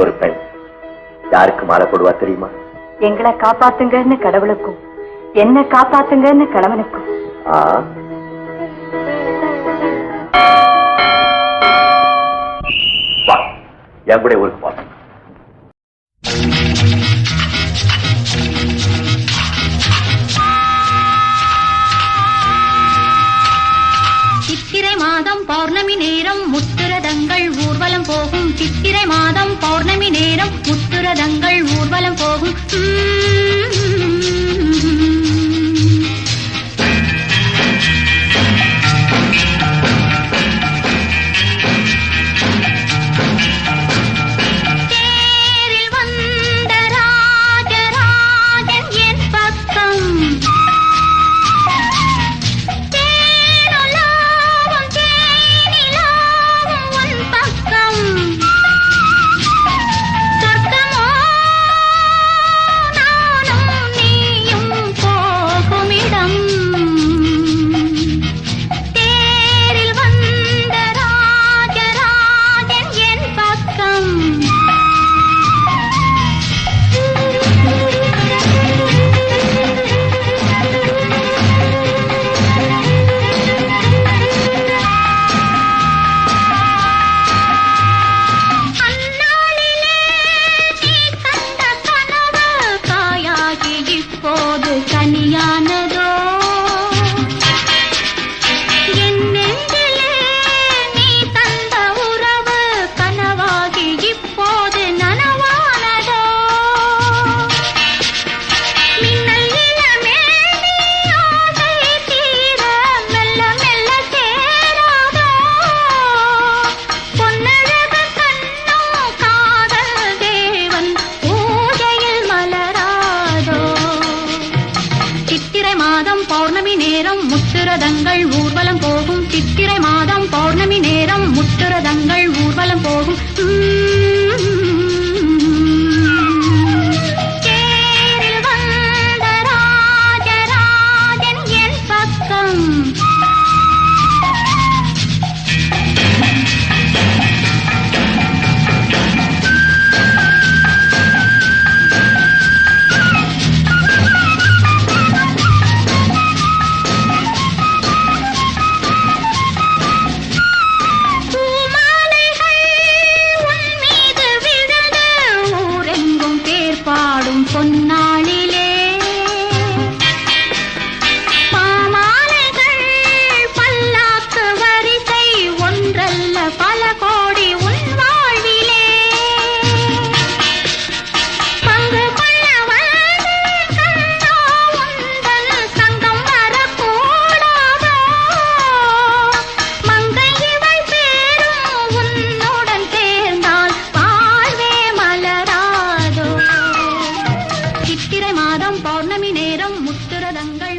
ஒரு பெண். யாருக்கு மாலை போடுவா தெரியுமா? எங்களை காப்பாத்துங்கன்னு கடவுளுக்கும் என்ன காப்பாத்துங்கன்னு கணவனுக்கும். என் கூட ஊருக்கு பா. சித்திரை மாதம் பௌர்ணமி நேரம் முத்திரதங்கள் ஊர்வலம் போகும் சித்திரை மாதம் பௌர்ணமி நேரம் முத்துரதங்கள் ஊர்வலம் போகும். தங்கள் ஊர்வலம் போகும். சித்திரை மாதம் பௌர்ணமி நேரம். முத்துரதங்கள் ஊர்வலம் போகும். பௌர்ணமி நேரம் முத்துரதங்கள்